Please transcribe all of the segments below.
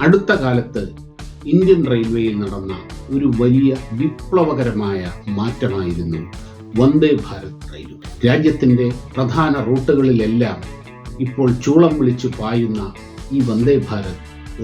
അടുത്ത കാലത്ത് ഇന്ത്യൻ റെയിൽവേയിൽ നടന്ന ഒരു വലിയ വിപ്ലവകരമായ മാറ്റമായിരുന്നു വന്ദേ ഭാരത് റെയിൽവേ. രാജ്യത്തിന്റെ പ്രധാന റൂട്ടുകളിലെല്ലാം ഇപ്പോൾ ചൂളം വിളിച്ചു പായുന്ന ഈ വന്ദേ ഭാരത്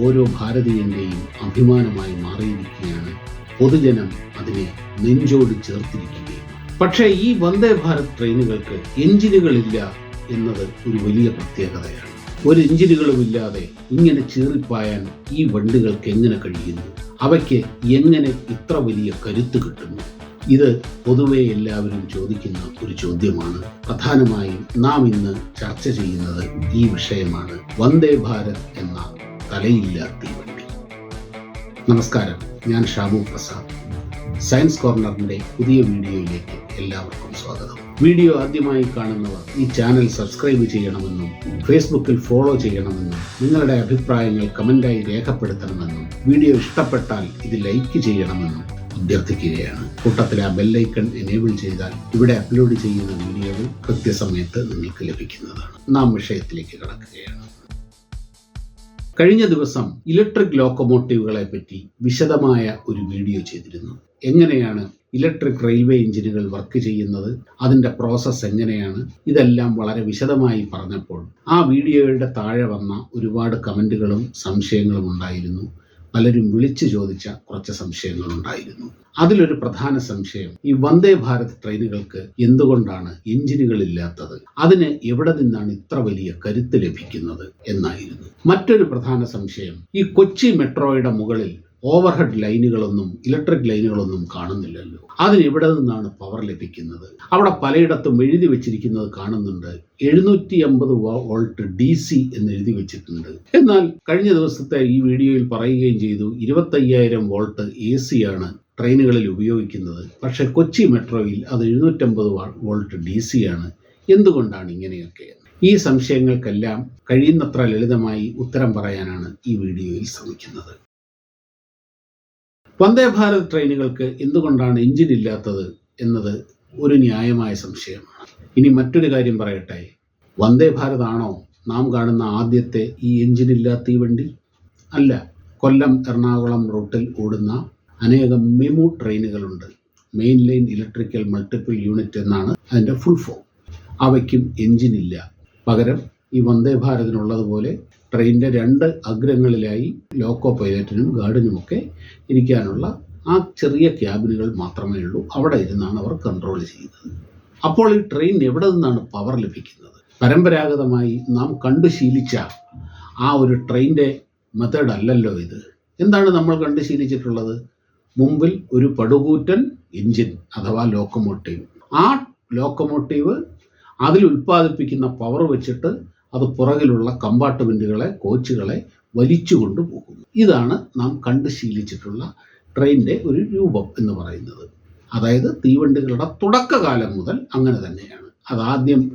ഓരോ ഭാരതീയന്റെയും അഭിമാനമായി മാറിയിരിക്കുകയാണ്. പൊതുജനം അതിനെ നെഞ്ചോട് ചേർത്തിരിക്കുകയും പക്ഷേ ഈ വന്ദേ ഭാരത് ട്രെയിനുകൾക്ക് എഞ്ചിനുകളില്ല എന്നത് ഒരു വലിയ പ്രത്യേകതയാണ്. ഒരു ഇഞ്ചിനുകളും ഇല്ലാതെ ഇങ്ങനെ ചീറിപ്പായാൻ ഈ വണ്ടുകൾക്ക് എങ്ങനെ കഴിയുന്നു? അവയ്ക്ക് എങ്ങനെ ഇത്ര വലിയ കരുത്ത് കിട്ടുന്നു? ഇത് പൊതുവെ എല്ലാവരും ചോദിക്കുന്ന ഒരു ചോദ്യമാണ്. പ്രധാനമായും നാം ഇന്ന് ചർച്ച ചെയ്യുന്നത് ഈ വിഷയമാണ്. വന്ദേ ഭാരത് എന്ന തലയില്ലാത്ത തീവണ്ടി നമസ്കാരം. ഞാൻ ഷാമു പ്രസാദ്. സയൻസ് കോർണറിന്റെ പുതിയ വീഡിയോയിലേക്ക് എല്ലാവർക്കും സ്വാഗതം. വീഡിയോ ആദ്യമായി കാണുന്നവർ ഈ ചാനൽ സബ്സ്ക്രൈബ് ചെയ്യണമെന്നും ഫേസ്ബുക്കിൽ ഫോളോ ചെയ്യണമെന്നും നിങ്ങളുടെ അഭിപ്രായങ്ങൾ കമന്റായി രേഖപ്പെടുത്തണമെന്നും വീഡിയോ ഇഷ്ടപ്പെട്ടാൽ ഇത് ലൈക്ക് ചെയ്യണമെന്നും അഭ്യർത്ഥിക്കുകയാണ്. കൂട്ടത്തിൽ ആ ബെല്ലൈക്കൺ എനേബിൾ ചെയ്താൽ ഇവിടെ അപ്ലോഡ് ചെയ്യുന്ന വീഡിയോകൾ കൃത്യസമയത്ത് നിങ്ങൾക്ക് ലഭിക്കുന്നതാണ്. നാം വിഷയത്തിലേക്ക് കടക്കുകയാണ്. കഴിഞ്ഞ ദിവസം ഇലക്ട്രിക് ലോക്കോമോട്ടീവുകളെ പറ്റി വിശദമായ ഒരു വീഡിയോ ചെയ്തിരുന്നു. എങ്ങനെയാണ് ഇലക്ട്രിക് റെയിൽവേ എഞ്ചിനുകൾ വർക്ക് ചെയ്യുന്നത് അതിന്റെ പ്രോസസ്സ് എങ്ങനെയാണ് ഇതെല്ലാം വളരെ വിശദമായി പറഞ്ഞപ്പോൾ ആ വീഡിയോയുടെ താഴെ വന്ന ഒരുപാട് കമന്റുകളും സംശയങ്ങളും ഉണ്ടായിരുന്നു. പലരും വിളിച്ചു ചോദിച്ച കുറച്ച് സംശയങ്ങൾ ഉണ്ടായിരുന്നു. അതിലൊരു പ്രധാന സംശയം ഈ വന്ദേ ഭാരത് ട്രെയിനുകൾക്ക് എന്തുകൊണ്ടാണ് എഞ്ചിനുകൾ ഇല്ലാത്തത്? അതിന് എവിടെ നിന്നാണ് ഇത്ര വലിയ കരുത്ത് ലഭിക്കുന്നത് എന്നായിരുന്നു. മറ്റൊരു പ്രധാന സംശയം ഈ കൊച്ചി മെട്രോയുടെ മുകളിൽ ഓവർഹെഡ് ലൈനുകളൊന്നും ഇലക്ട്രിക് ലൈനുകളൊന്നും കാണുന്നില്ലല്ലോ. അതിന് ഇവിടെ നിന്നാണ് പവർ ലഭിക്കുന്നത്. അവിടെ പലയിടത്തും എഴുതി വെച്ചിരിക്കുന്നത് കാണുന്നുണ്ട്. എഴുന്നൂറ്റി അമ്പത് വോൾട്ട് ഡി സി എന്ന് എഴുതി വെച്ചിട്ടുണ്ട്. എന്നാൽ കഴിഞ്ഞ ദിവസത്തെ ഈ വീഡിയോയിൽ പറയുകയും ചെയ്തു ഇരുപത്തയ്യായിരം വോൾട്ട് എ ആണ് ട്രെയിനുകളിൽ ഉപയോഗിക്കുന്നത്. പക്ഷേ കൊച്ചി മെട്രോയിൽ അത് എഴുന്നൂറ്റമ്പത് വോൾട്ട് ഡി സി ആണ്. എന്തുകൊണ്ടാണ് ഇങ്ങനെയൊക്കെ ഈ സംശയങ്ങൾക്കെല്ലാം കഴിയുന്നത്ര ലളിതമായി ഉത്തരം പറയാനാണ് ഈ വീഡിയോയിൽ ശ്രമിക്കുന്നത്. വന്ദേ ഭാരത് ട്രെയിനുകൾക്ക് എന്തുകൊണ്ടാണ് എഞ്ചിൻ ഇല്ലാത്തത് എന്നത് ഒരു ന്യായമായ സംശയമാണ്. ഇനി മറ്റൊരു കാര്യം പറയട്ടെ. വന്ദേ ഭാരത് ആണോ നാം കാണുന്ന ആദ്യത്തെ ഈ എഞ്ചിൻ ഇല്ലാത്ത ഈ വണ്ടി? അല്ല കൊല്ലം എറണാകുളം റൂട്ടിൽ ഓടുന്ന അനേകം MEMU ട്രെയിനുകളുണ്ട്. Main line electrical multiple unit എന്നാണ് അതിന്റെ ഫുൾ ഫോം അവയ്ക്കും എഞ്ചിൻ ഇല്ല. പകരം ഈ വന്ദേ ഭാരതിനുള്ളതുപോലെ ട്രെയിനിന്റെ രണ്ട് അഗ്രങ്ങളിലായി ലോക്കോ പൈലറ്റിനും ഗാർഡിനുമൊക്കെ ഇരിക്കാനുള്ള ആ ചെറിയ ക്യാബിനുകൾ മാത്രമേ ഉള്ളൂ. അവിടെ ഇരുന്നാണ് അവർ കൺട്രോൾ ചെയ്യുന്നത്. അപ്പോൾ ഈ ട്രെയിൻ എവിടെ നിന്നാണ് പവർ ലഭിക്കുന്നത്? പരമ്പരാഗതമായി നാം കണ്ടു ശീലിച്ച ആ ഒരു ട്രെയിനിന്റെ മെത്തേഡ് അല്ലല്ലോ ഇത്. എന്താണ് നമ്മൾ കണ്ടു ശീലിച്ചിട്ടുള്ളത്? മുമ്പിൽ ഒരു പടുകൂറ്റൻ എഞ്ചിൻ അഥവാ ലോക്കോമോട്ടീവ് ആ ലോക്കോമോട്ടീവ് അതിൽ ഉൽപ്പാദിപ്പിക്കുന്ന പവർ വെച്ചിട്ട് അത് പുറകിലുള്ള കമ്പാർട്ട്മെന്റുകളെ കോച്ചുകളെ വലിച്ചു കൊണ്ടുപോകുന്നു ഇതാണ് നാം കണ്ട് ശീലിച്ചിട്ടുള്ള ട്രെയിനിന്റെ ഒരു രൂപം എന്ന് പറയുന്നത്. അതായത് തീവണ്ടികളുടെ തുടക്കകാലം മുതൽ അങ്ങനെ തന്നെയാണ്. അതാദ്യം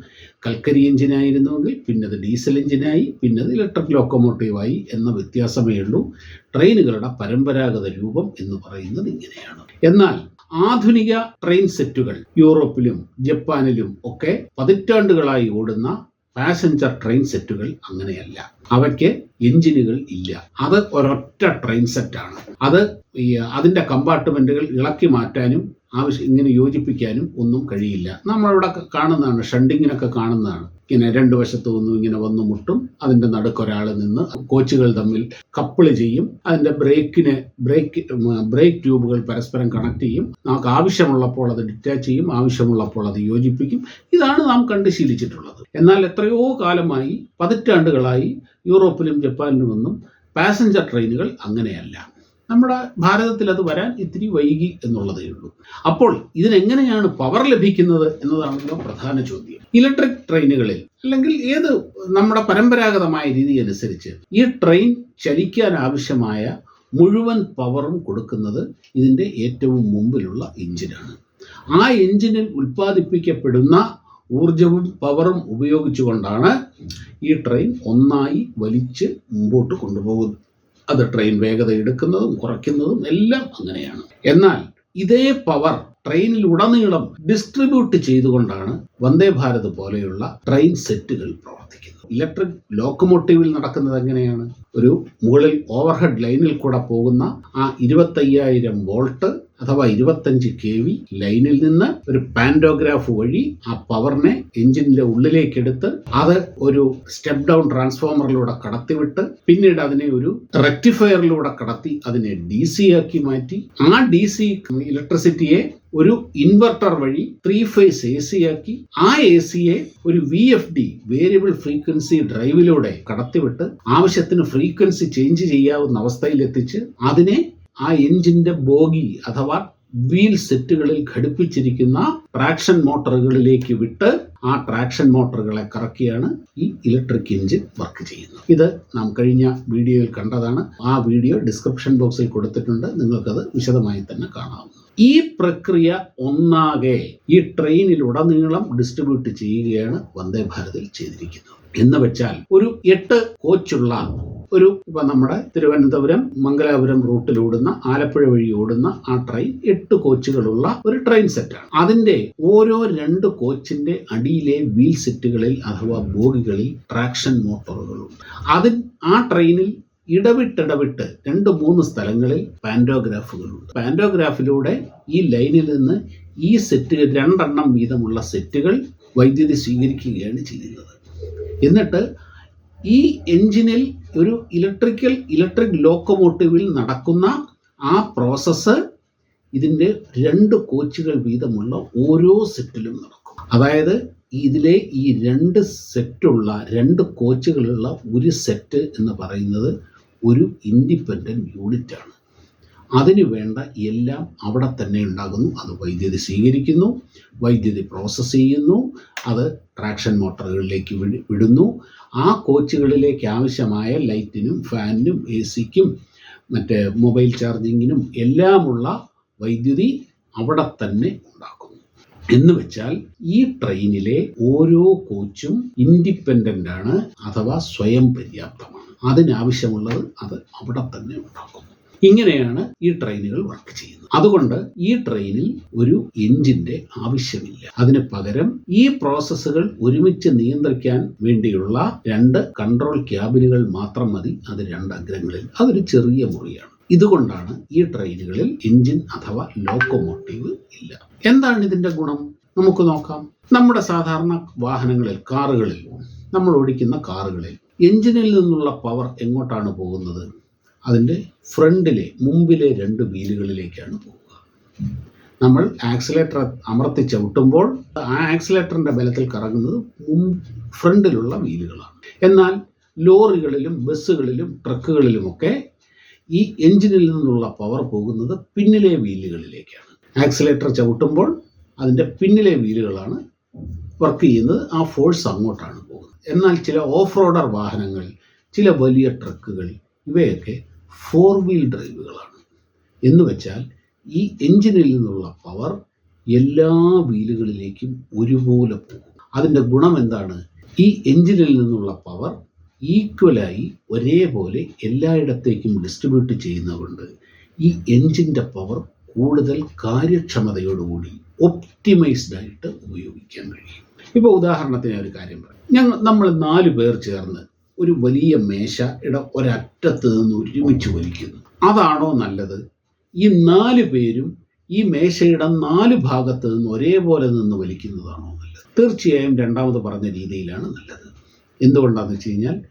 കൽക്കരി എഞ്ചിനായിരുന്നുവെങ്കിൽ പിന്നത് ഡീസൽ എഞ്ചിനായി പിന്നത് ഇലക്ട്രിക് ലോക്കോമോട്ടീവായി എന്ന വ്യത്യാസമേ ഉള്ളൂ. ട്രെയിനുകളുടെ പരമ്പരാഗത രൂപം എന്ന് പറയുന്നത് ഇങ്ങനെയാണ്. എന്നാൽ ആധുനിക ട്രെയിൻ സെറ്റുകൾ യൂറോപ്പിലും ജപ്പാനിലും ഒക്കെ പതിറ്റാണ്ടുകളായി ഓടുന്ന പാസഞ്ചർ ട്രെയിൻ സെറ്റുകൾ അങ്ങനെയല്ല. അവയ്ക്ക് എഞ്ചിനുകൾ ഇല്ല. അത് ഒരൊറ്റ ട്രെയിൻ സെറ്റാണ് അത് ഈ അതിന്റെ കമ്പാർട്ട്മെന്റുകൾ ഇളക്കി മാറ്റാനും ആവശ്യം ഇങ്ങനെ യോജിപ്പിക്കാനും ഒന്നും കഴിയില്ല. നമ്മളിവിടെ കാണുന്നതാണ് ഷണ്ടിങ്ങിനൊക്കെ കാണുന്നതാണ്. ഇങ്ങനെ രണ്ട് വശത്തു നിന്നും ഇങ്ങനെ വന്നു മുട്ടും അതിന്റെ നടുക്കൊരാൾ നിന്ന് കോച്ചുകൾ തമ്മിൽ കപ്പിൾ ചെയ്യും. അതിന്റെ ബ്രേക്കിന് ബ്രേക്ക് ബ്രേക്ക് ട്യൂബുകൾ പരസ്പരം കണക്ട് ചെയ്യും. നമുക്ക് ആവശ്യമുള്ളപ്പോൾ അത് ഡിറ്റാച്ച് ചെയ്യും ആവശ്യമുള്ളപ്പോൾ അത് യോജിപ്പിക്കും. ഇതാണ് നാം കണ്ട് ശീലിച്ചിട്ടുള്ളത്. എന്നാൽ എത്രയോ കാലമായി പതിറ്റാണ്ടുകളായി യൂറോപ്പിലും ജപ്പാനിലും ജപ്പാനിലുമൊന്നും പാസഞ്ചർ ട്രെയിനുകൾ അങ്ങനെയല്ല. നമ്മുടെ ഭാരതത്തിൽ അത് വരാൻ ഇത്തിരി വൈകി എന്നുള്ളതേ ഉള്ളൂ. അപ്പോൾ ഇതിനെങ്ങനെയാണ് പവർ ലഭിക്കുന്നത് എന്നതാണല്ലോ പ്രധാന ചോദ്യം. ഇലക്ട്രിക് ട്രെയിനുകളിൽ അല്ലെങ്കിൽ ഏത് നമ്മുടെ പരമ്പരാഗതമായ രീതി അനുസരിച്ച് ഈ ട്രെയിൻ ചലിക്കാൻ ആവശ്യമായ മുഴുവൻ പവറും കൊടുക്കുന്നത് ഇതിന്റെ ഏറ്റവും മുമ്പിലുള്ള എഞ്ചിനാണ് ആ എഞ്ചിനിൽ ഉൽപ്പാദിപ്പിക്കപ്പെടുന്ന ഊർജവും പവറും ഉപയോഗിച്ചുകൊണ്ടാണ് ഈ ട്രെയിൻ ഒന്നായി വലിച്ച് മുമ്പോട്ട് കൊണ്ടുപോകുന്നത്. അത് ട്രെയിൻ വേഗത എടുക്കുന്നതും കുറയ്ക്കുന്നതും എല്ലാം അങ്ങനെയാണ്. എന്നാൽ ഇതേ പവർ ട്രെയിനിൽ ഉടനീളം ഡിസ്ട്രിബ്യൂട്ട് ചെയ്തുകൊണ്ടാണ് വന്ദേ ഭാരത് പോലെയുള്ള ട്രെയിൻ സെറ്റുകൾ പ്രവർത്തിക്കുന്നത്. ഇലക്ട്രിക് ലോക്കോമോട്ടീവിൽ നടക്കുന്നത് എങ്ങനെയാണ്? ഒരു മുകളിൽ ഓവർഹെഡ് ലൈനിൽ കൂടെ പോകുന്ന ആ ഇരുപത്തയ്യായിരം വോൾട്ട് അഥവാ ഇരുപത്തഞ്ച് കെ വി ലൈനിൽ നിന്ന് ഒരു പാൻഡോഗ്രാഫ് വഴി ആ പവറിനെ എഞ്ചിനിന്റെ ഉള്ളിലേക്ക് എടുത്ത് അത് ഒരു സ്റ്റെപ്പ് ഡൗൺ ട്രാൻസ്ഫോമറിലൂടെ കടത്തിവിട്ട് പിന്നീട് അതിനെ ഒരു റെക്ടിഫയറിലൂടെ കടത്തി അതിനെ ഡി സി ആക്കി മാറ്റി. ആ ഡി സി ഇലക്ട്രിസിറ്റിയെ ഒരു ഇൻവെർട്ടർ വഴി ത്രീ ഫേസ് എ സി ആക്കി. ആ എ സിയെ ഒരു V F D variable frequency ഡ്രൈവിലൂടെ കടത്തിവിട്ട് ആവശ്യത്തിന് ഫ്രീക്വൻസി ചേഞ്ച് ചെയ്യാവുന്ന അവസ്ഥയിൽ എത്തിച്ച് അതിനെ ആ എഞ്ചിന്റെ ബോഗി അഥവാ വീൽ സെറ്റുകളിൽ ഘടിപ്പിച്ചിരിക്കുന്ന ട്രാക്ഷൻ മോട്ടോറുകളിലേക്ക് വിട്ട് ആ ട്രാക്ഷൻ മോട്ടോറുകളെ കറക്കിയാണ് ഈ ഇലക്ട്രിക് എഞ്ചിൻ വർക്ക് ചെയ്യുന്നത്. ഇത് നാം കഴിഞ്ഞ വീഡിയോയിൽ കണ്ടതാണ്. ആ വീഡിയോ ഡിസ്ക്രിപ്ഷൻ ബോക്സിൽ കൊടുത്തിട്ടുണ്ട്. നിങ്ങൾക്കത് വിശദമായി തന്നെ കാണാവുന്നു ഈ പ്രക്രിയ ഒന്നാകെ ഈ ട്രെയിനിലുടനീളം ഡിസ്ട്രിബ്യൂട്ട് ചെയ്യുകയാണ് വന്ദേ ഭാരതിൽ ചെയ്തിരിക്കുന്നത്. എന്ന് വെച്ചാൽ ഒരു എട്ട് കോച്ചുള്ള ഒരു ഇപ്പൊ നമ്മുടെ തിരുവനന്തപുരം മംഗലാപുരം റൂട്ടിൽ ഓടുന്ന ആലപ്പുഴ വഴി ഓടുന്ന ആ ട്രെയിൻ എട്ട് കോച്ചുകളുള്ള ഒരു ട്രെയിൻ സെറ്റാണ് അതിന്റെ ഓരോ രണ്ട് കോച്ചിന്റെ അടിയിലെ വീൽ സെറ്റുകളിൽ അഥവാ ബോഗികളിൽ ട്രാക്ഷൻ മോട്ടോറുകളുണ്ട് അതിൽ ആ ട്രെയിനിൽ ഇടവിട്ടിടവിട്ട് രണ്ട് മൂന്ന് സ്ഥലങ്ങളിൽ പാൻഡോഗ്രാഫുകളുണ്ട് പാൻഡോഗ്രാഫിലൂടെ ഈ ലൈനിൽ നിന്ന് ഈ സെറ്റുകൾ രണ്ടെണ്ണം വീതമുള്ള സെറ്റുകൾ വൈദ്യുതി സ്വീകരിക്കുകയാണ് ചെയ്യുന്നത്. എന്നിട്ട് ഈ എഞ്ചിനിൽ ഒരു ഇലക്ട്രിക്കൽ ഇലക്ട്രിക് ലോക്കോമോട്ടീവിൽ നടക്കുന്ന ആ പ്രോസസ്സ് ഇതിന്റെ രണ്ട് കോച്ചുകൾ വീതമുള്ള ഓരോ സെറ്റിലും നടക്കും. അതായത് ഇതിലെ ഈ രണ്ട് സെറ്റുള്ള രണ്ട് കോച്ചുകളുള്ള ഒരു സെറ്റ് എന്ന് പറയുന്നത് ഒരു ഇൻഡിപെൻഡന്റ് യൂണിറ്റാണ്. അതിന് വേണ്ട എല്ലാം അവിടെ തന്നെ ഉണ്ടാകുന്നു. അത് വൈദ്യുതി സ്വീകരിക്കുന്നു വൈദ്യുതി പ്രോസസ്സ് ചെയ്യുന്നു അത് ട്രാക്ഷൻ മോട്ടറുകളിലേക്ക് വിട്- വിടുന്നു. ആ കോച്ചുകളിലേക്ക് ആവശ്യമായ ലൈറ്റിനും ഫാനിനും എ സിക്കും മറ്റേ മൊബൈൽ ചാർജിങ്ങിനും എല്ലാമുള്ള വൈദ്യുതി അവിടെ തന്നെ ഉണ്ടാക്കുന്നു എന്ന് വെച്ചാൽ ഈ ട്രെയിനിലെ ഓരോ കോച്ചും ഇൻഡിപെൻഡന്റ് ആണ് അഥവാ സ്വയം പര്യാപ്തമാണ്. അതിനാവശ്യമുള്ളത് അത് അവിടെ തന്നെ ഉണ്ടാക്കുന്നു ഇങ്ങനെയാണ് ഈ ട്രെയിനുകൾ വർക്ക് ചെയ്യുന്നത്. അതുകൊണ്ട് ഈ ട്രെയിനിൽ ഒരു എഞ്ചിന്റെ ആവശ്യമില്ല. അതിന് പകരം ഈ പ്രോസസ്സുകൾ ഒരുമിച്ച് നിയന്ത്രിക്കാൻ വേണ്ടിയുള്ള രണ്ട് കൺട്രോൾ ക്യാബിനുകൾ മാത്രം മതി. അത് രണ്ട് അഗ്രങ്ങളിൽ. അതൊരു ചെറിയ മുറിയാണ്. ഇതുകൊണ്ടാണ് ഈ ട്രെയിനുകളിൽ എഞ്ചിൻ അഥവാ ലോക്കോമോട്ടീവ് ഇല്ല. എന്താണ് ഇതിന്റെ ഗുണം? നമുക്ക് നോക്കാം. നമ്മുടെ സാധാരണ വാഹനങ്ങളിൽ കാറുകളിൽ നമ്മൾ ഓടിക്കുന്ന കാറുകളിൽ എഞ്ചിനിൽ നിന്നുള്ള പവർ എങ്ങോട്ടാണ് പോകുന്നത്? അതിന്റെ ഫ്രണ്ടിലെ മുമ്പിലെ രണ്ട് വീലുകളിലേക്കാണ് പോവുക. നമ്മൾ ആക്സിലേറ്റർ അമർത്തി ചവിട്ടുമ്പോൾ ആ ആക്സിലേറ്ററിന്റെ ബലത്തിൽ കറങ്ങുന്നത് മുൻ ഫ്രണ്ടിലുള്ള വീലുകളാണ്. എന്നാൽ ലോറികളിലും ബസ്സുകളിലും ട്രക്കുകളിലുമൊക്കെ ഈ എഞ്ചിനിൽ നിന്നുള്ള പവർ പോകുന്നത് പിന്നിലെ വീലുകളിലേക്കാണ്. ആക്സിലേറ്റർ ചവിട്ടുമ്പോൾ അതിന്റെ പിന്നിലെ വീലുകളാണ് വർക്ക് ചെയ്യുന്നത്. ആ ഫോഴ്സ് അങ്ങോട്ടാണ് പോകുന്നത്. എന്നാൽ ചില ഓഫ് റോഡർ വാഹനങ്ങൾ ചില വലിയ ട്രക്കുകൾ ഇവയൊക്കെ ഫോർ വീൽ ഡ്രൈവുകളാണ്. എന്ന് വെച്ചാൽ ഈ എഞ്ചിനിൽ നിന്നുള്ള പവർ എല്ലാ വീലുകളിലേക്കും ഒരുപോലെ പോകും. അതിന്റെ ഗുണം എന്താണ്? ഈ എഞ്ചിനിൽ നിന്നുള്ള പവർ ഈക്വലായി ഒരേപോലെ എല്ലായിടത്തേക്കും ഡിസ്ട്രിബ്യൂട്ട് ചെയ്യുന്നതുകൊണ്ട് ഈ എഞ്ചിന്റെ പവർ കൂടുതൽ കാര്യക്ഷമതയോടുകൂടി ഒപ്റ്റിമൈസ്ഡ് ആയിട്ട് ഉപയോഗിക്കാൻ കഴിയും. ഇപ്പോൾ ഉദാഹരണത്തിന് ഒരു കാര്യം പറയാം. ഞങ്ങൾ നമ്മൾ നാല് പേർ ചേർന്ന് ഒരു വലിയ മേശയുടെ ഒരറ്റത്ത് നിന്ന് ഒരുമിച്ച് വലിക്കുന്നു. അതാണോ നല്ലത്? ഈ നാല് പേരും ഈ മേശയുടെ നാല് ഭാഗത്ത് നിന്ന് ഒരേപോലെ നിന്ന് വലിക്കുന്നതാണോ നല്ലത്? തീർച്ചയായും രണ്ടാമത് പറഞ്ഞ രീതിയിലാണ് നല്ലത്. എന്തുകൊണ്ടാണെന്ന് വെച്ച് കഴിഞ്ഞാൽ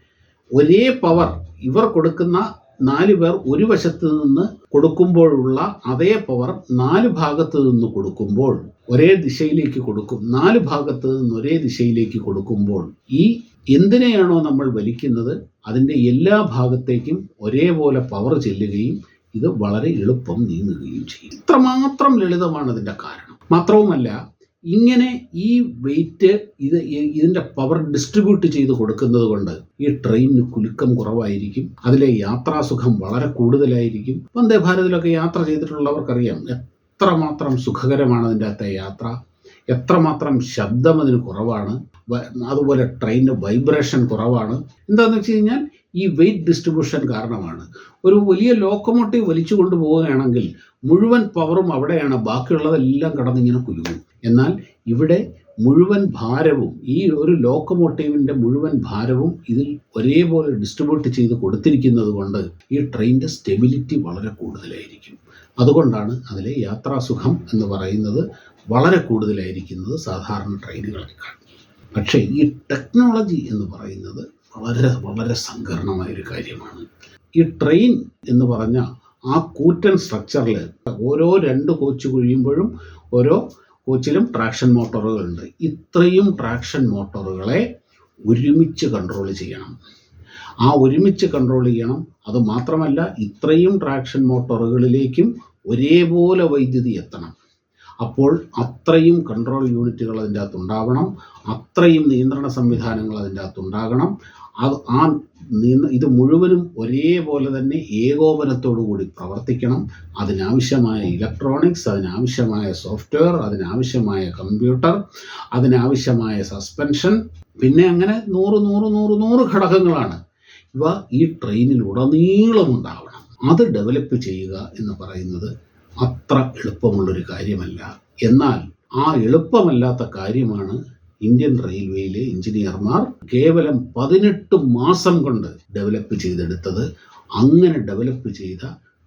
ഒരേ പവർ ഇവർ കൊടുക്കുന്ന നാല് പേർ ഒരു വശത്ത് നിന്ന് കൊടുക്കുമ്പോഴുള്ള അതേ പവർ നാല് ഭാഗത്ത് നിന്ന് കൊടുക്കുമ്പോൾ ഒരേ ദിശയിലേക്ക് കൊടുക്കും. നാല് ഭാഗത്ത് നിന്ന് ഒരേ ദിശയിലേക്ക് കൊടുക്കുമ്പോൾ ഈ എന്തിനെയാണോ നമ്മൾ വലിക്കുന്നത് അതിന്റെ എല്ലാ ഭാഗത്തേക്കും ഒരേപോലെ പവർ ചെല്ലുകയും ഇത് വളരെ എളുപ്പം നീങ്ങുകയും ചെയ്യും. ഇത്രമാത്രം ലളിതമാണ് ഇതിന്റെ കാരണം. മാത്രവുമല്ല ഇങ്ങനെ ഈ വെയിറ്റ് ഇത് ഇതിന്റെ പവർ ഡിസ്ട്രിബ്യൂട്ട് ചെയ്ത് കൊടുക്കുന്നത് കൊണ്ട് ഈ ട്രെയിനിന് കുലുക്കം കുറവായിരിക്കും അതിലെ യാത്രാസുഖം വളരെ കൂടുതലായിരിക്കും. വന്ദേ ഭാരതിലൊക്കെ യാത്ര ചെയ്തിട്ടുള്ളവർക്കറിയാം എത്രമാത്രം സുഖകരമാണ് അതിന്റെ അകത്തെ യാത്ര. എത്രമാത്രം ശബ്ദം അതിന് കുറവാണ് അതുപോലെ ട്രെയിനിന്റെ വൈബ്രേഷൻ കുറവാണ്. എന്താണെന്ന് വെച്ച് കഴിഞ്ഞാൽ ഈ വെയിറ്റ് ഡിസ്ട്രിബ്യൂഷൻ കാരണമാണ്. ഒരു വലിയ ലോക്കോമോട്ടീവ് വലിച്ചു കൊണ്ടുപോവുകയാണെങ്കിൽ മുഴുവൻ പവറും അവിടെയാണ് ബാക്കിയുള്ളതെല്ലാം കടന്നിങ്ങനെ കുലുങ്ങും. എന്നാൽ ഇവിടെ മുഴുവൻ ഭാരവും ഈ ഒരു ലോക്കോമോട്ടീവിന്റെ മുഴുവൻ ഭാരവും ഇതിൽ ഒരേപോലെ ഡിസ്ട്രിബ്യൂട്ട് ചെയ്ത് കൊടുത്തിരിക്കുന്നത് കൊണ്ട് ഈ ട്രെയിനിന്റെ സ്റ്റെബിലിറ്റി വളരെ കൂടുതലായിരിക്കും. അതുകൊണ്ടാണ് അതിലെ യാത്രാസുഖം എന്ന് പറയുന്നത് വളരെ കൂടുതലായിരിക്കുന്നത് സാധാരണ ട്രെയിനുകളേക്കാൾ പക്ഷേ ഈ ടെക്നോളജി എന്ന് പറയുന്നത് വളരെ വളരെ സങ്കീർണമായൊരു കാര്യമാണ്. ഈ ട്രെയിൻ എന്ന് പറഞ്ഞ ആ കൂറ്റൻ സ്ട്രക്ചറിൽ ഓരോ രണ്ട് കോച്ച് കഴിയുമ്പോഴും ഓരോ കോച്ചിലും ട്രാക്ഷൻ മോട്ടോറുകളുണ്ട്. ഇത്രയും ട്രാക്ഷൻ മോട്ടോറുകളെ ഒരുമിച്ച് കൺട്രോൾ ചെയ്യണം. ആ ഒരുമിച്ച് കൺട്രോൾ ചെയ്യണം. അത് മാത്രമല്ല ഇത്രയും ട്രാക്ഷൻ മോട്ടോറുകളിലേക്കും ഒരേപോലെ വൈദ്യുതി എത്തണം. അപ്പോൾ അത്രയും കൺട്രോൾ യൂണിറ്റുകൾ അതിന്റെ അകത്ത് ഉണ്ടാവണം. അത്രയും നിയന്ത്രണ സംവിധാനങ്ങൾ അതിന്റെ അകത്ത് ഉണ്ടാകണം. അത് ആ ഇത് മുഴുവനും ഒരേപോലെ തന്നെ ഏകോപനത്തോടു കൂടി പ്രവർത്തിക്കണം. അതിനാവശ്യമായ ഇലക്ട്രോണിക്സ് അതിനാവശ്യമായ സോഫ്റ്റ്വെയർ അതിനാവശ്യമായ കമ്പ്യൂട്ടർ അതിനാവശ്യമായ സസ്പെൻഷൻ പിന്നെ അങ്ങനെ നൂറ് നൂറ് നൂറ് നൂറ് ഘടകങ്ങളാണ്. ഇവ ഈ ട്രെയിനിലുടനീളം ഉണ്ടാവണം. അത് ഡെവലപ്പ് ചെയ്യുക എന്ന് പറയുന്നത് അത്ര എളുപ്പമുള്ളൊരു കാര്യമല്ല. എന്നാൽ ആ എളുപ്പമല്ലാത്ത കാര്യമാണ് ഇന്ത്യൻ റെയിൽവേയിലെ എഞ്ചിനീയർമാർ കേവലം പതിനെട്ട് മാസം കൊണ്ട് ഡെവലപ്പ് ചെയ്തെടുത്തത്. അങ്ങനെ ഡെവലപ്പ് ചെയ്ത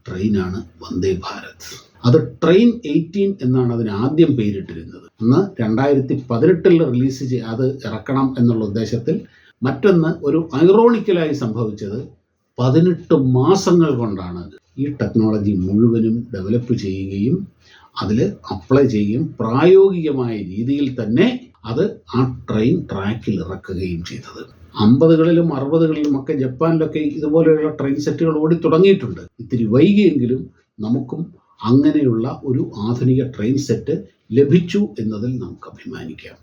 ട്രെയിനാണ് വന്ദേ ഭാരത്. അത് ട്രെയിൻ എയ്റ്റീൻ എന്നാണ് അതിന് ആദ്യം പേരിട്ടിരുന്നത്. അന്ന് രണ്ടായിരത്തി പതിനെട്ടിൽ റിലീസ് ചെയ്ത് അത് ഇറക്കണം എന്നുള്ള ഉദ്ദേശത്തിൽ മറ്റൊന്ന് ഒരു ഐറോണിക്കലായി സംഭവിച്ചത് പതിനെട്ട് മാസങ്ങൾ കൊണ്ടാണ്. ഈ ടെക്നോളജി മുഴുവനും ഡെവലപ്പ് ചെയ്യുകയും അതിൽ അപ്ലൈ ചെയ്യുകയും പ്രായോഗികമായ രീതിയിൽ തന്നെ അത് ആ ട്രെയിൻ ട്രാക്കിൽ ഇറക്കുകയും ചെയ്തത്. അമ്പതുകളിലും അറുപതുകളിലും ഒക്കെ ജപ്പാനിലൊക്കെ ഇതുപോലെയുള്ള ട്രെയിൻ സെറ്റുകൾ ഓടി തുടങ്ങിയിട്ടുണ്ട്. ഇത്തിരി വൈകിയെങ്കിലും നമുക്കും അങ്ങനെയുള്ള ഒരു ആധുനിക ട്രെയിൻ സെറ്റ് ലഭിച്ചു എന്നതിൽ നമുക്ക് അഭിമാനിക്കാം.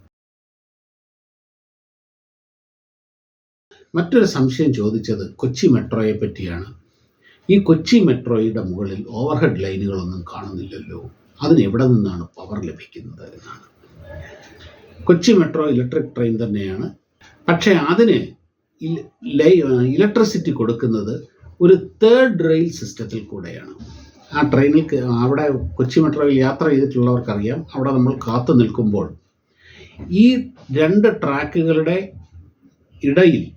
മറ്റൊരു സംശയം ചോദിച്ചത് കൊച്ചി മെട്രോയെ പറ്റിയാണ്. ഈ കൊച്ചി മെട്രോയുടെ മുകളിൽ ഓവർഹെഡ് ലൈനുകളൊന്നും കാണുന്നില്ലല്ലോ. അതിന് എവിടെ നിന്നാണ് പവർ ലഭിക്കുന്നത് എന്നാണ്. കൊച്ചി മെട്രോ ഇലക്ട്രിക് ട്രെയിൻ തന്നെയാണ്. പക്ഷേ അതിന് ഇല- ഇലക്ട്രിസിറ്റി കൊടുക്കുന്നത് ഒരു തേർഡ് റെയിൽ സിസ്റ്റത്തിൽ കൂടെയാണ്. ആ ട്രെയിനിൽ അവിടെ കൊച്ചി മെട്രോയിൽ യാത്ര ചെയ്തിട്ടുള്ളവർക്കറിയാം. അവിടെ നമ്മൾ കാത്തു നിൽക്കുമ്പോൾ ഈ രണ്ട് ട്രാക്കുകളുടെ ഇടയിൽ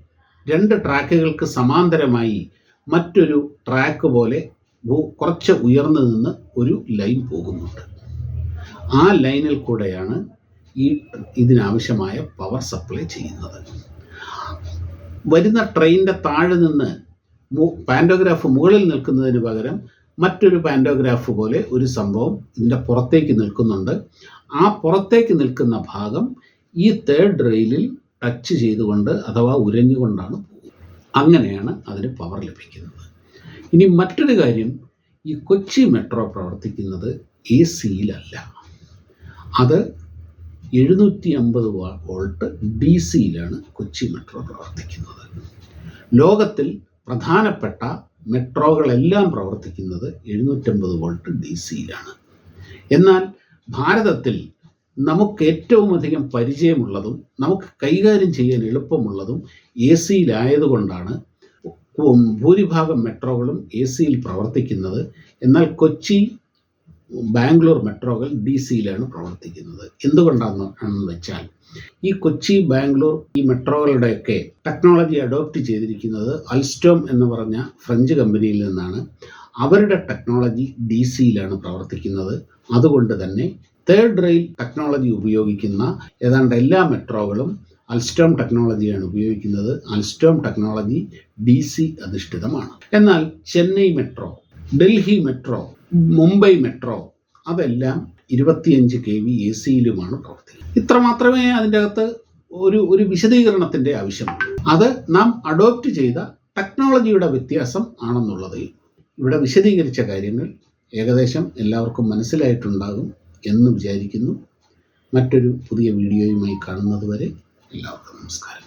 രണ്ട് ട്രാക്കുകൾക്ക് സമാന്തരമായി മറ്റൊരു ട്രാക്ക് പോലെ കുറച്ച് ഉയർന്നു നിന്ന് ഒരു ലൈൻ പോകുന്നുണ്ട്. ആ ലൈനിൽ കൂടെയാണ് ഈ ഇതിനാവശ്യമായ പവർ സപ്ലൈ ചെയ്യുന്നത്. വരുന്ന ട്രെയിനിന്റെ താഴെ നിന്ന് പാൻഡോഗ്രാഫ് മുകളിൽ നിൽക്കുന്നതിന് പകരം മറ്റൊരു പാൻഡോഗ്രാഫ് പോലെ ഒരു സംഭവം ഇതിന്റെ പുറത്തേക്ക് നിൽക്കുന്നുണ്ട്. ആ പുറത്തേക്ക് നിൽക്കുന്ന ഭാഗം ഈ തേർഡ് റെയിലിൽ ടച്ച് ചെയ്തുകൊണ്ട് അഥവാ ഉരഞ്ഞുകൊണ്ടാണ് അങ്ങനെയാണ് അതിന് പവർ ലഭിക്കുന്നത്. ഇനി മറ്റൊരു കാര്യം ഈ കൊച്ചി മെട്രോ പ്രവർത്തിക്കുന്നത് എ സിയിലല്ല അത് എഴുന്നൂറ്റി അമ്പത് വോൾട്ട് ഡി സിയിലാണ് കൊച്ചി മെട്രോ പ്രവർത്തിക്കുന്നത്. ലോകത്തിൽ പ്രധാനപ്പെട്ട മെട്രോകളെല്ലാം പ്രവർത്തിക്കുന്നത് എഴുന്നൂറ്റമ്പത് വോൾട്ട് ഡി സിയിലാണ് എന്നാൽ ഭാരതത്തിൽ നമുക്ക് ഏറ്റവും അധികം പരിചയമുള്ളതും നമുക്ക് കൈകാര്യം ചെയ്യാൻ എളുപ്പമുള്ളതും എ സിയിലായതുകൊണ്ടാണ് ഭൂരിഭാഗം മെട്രോകളും എ സിയിൽ പ്രവർത്തിക്കുന്നത്. എന്നാൽ കൊച്ചി ബാംഗ്ലൂർ മെട്രോകൾ ഡി സിയിലാണ് പ്രവർത്തിക്കുന്നത് എന്തുകൊണ്ടാണെന്ന് വെച്ചാൽ ഈ കൊച്ചി ബാംഗ്ലൂർ ഈ മെട്രോകളുടെയൊക്കെ ടെക്നോളജി അഡോപ്റ്റ് ചെയ്തിരിക്കുന്നത് അൽസ്റ്റോം എന്ന് പറഞ്ഞ ഫ്രഞ്ച് കമ്പനിയിൽ നിന്നാണ്. അവരുടെ ടെക്നോളജി ഡി സിയിലാണ് പ്രവർത്തിക്കുന്നത്. അതുകൊണ്ട് തന്നെ തേർഡ് റെയിൽ ടെക്നോളജി ഉപയോഗിക്കുന്ന ഏതാണ്ട് എല്ലാ മെട്രോകളും അൽസ്റ്റോം ടെക്നോളജിയാണ് ഉപയോഗിക്കുന്നത്. അൽസ്റ്റോം ടെക്നോളജി ഡി സി അധിഷ്ഠിതമാണ്. എന്നാൽ Chennai metro Delhi metro Mumbai metro അതെല്ലാം ഇരുപത്തിയഞ്ച് കെ വി എ സിയിലുമാണ് പ്രവർത്തിക്കുന്നത്. ഇത്ര മാത്രമേ അതിന്റെ അകത്ത് ഒരു ഒരു വിശദീകരണത്തിന്റെ ആവശ്യമുള്ളൂ. അത് നാം അഡോപ്റ്റ് ചെയ്ത ടെക്നോളജിയുടെ വ്യത്യാസം ആണെന്നുള്ളത് ഇവിടെ വിശദീകരിച്ച കാര്യങ്ങൾ ഏകദേശം എല്ലാവർക്കും മനസ്സിലായിട്ടുണ്ടാകും. എന്ന് വിചാരിക്കുന്നു. മറ്റൊരു പുതിയ വീഡിയോയുമായി കാണുന്നത് വരെ എല്ലാവർക്കും നമസ്കാരം.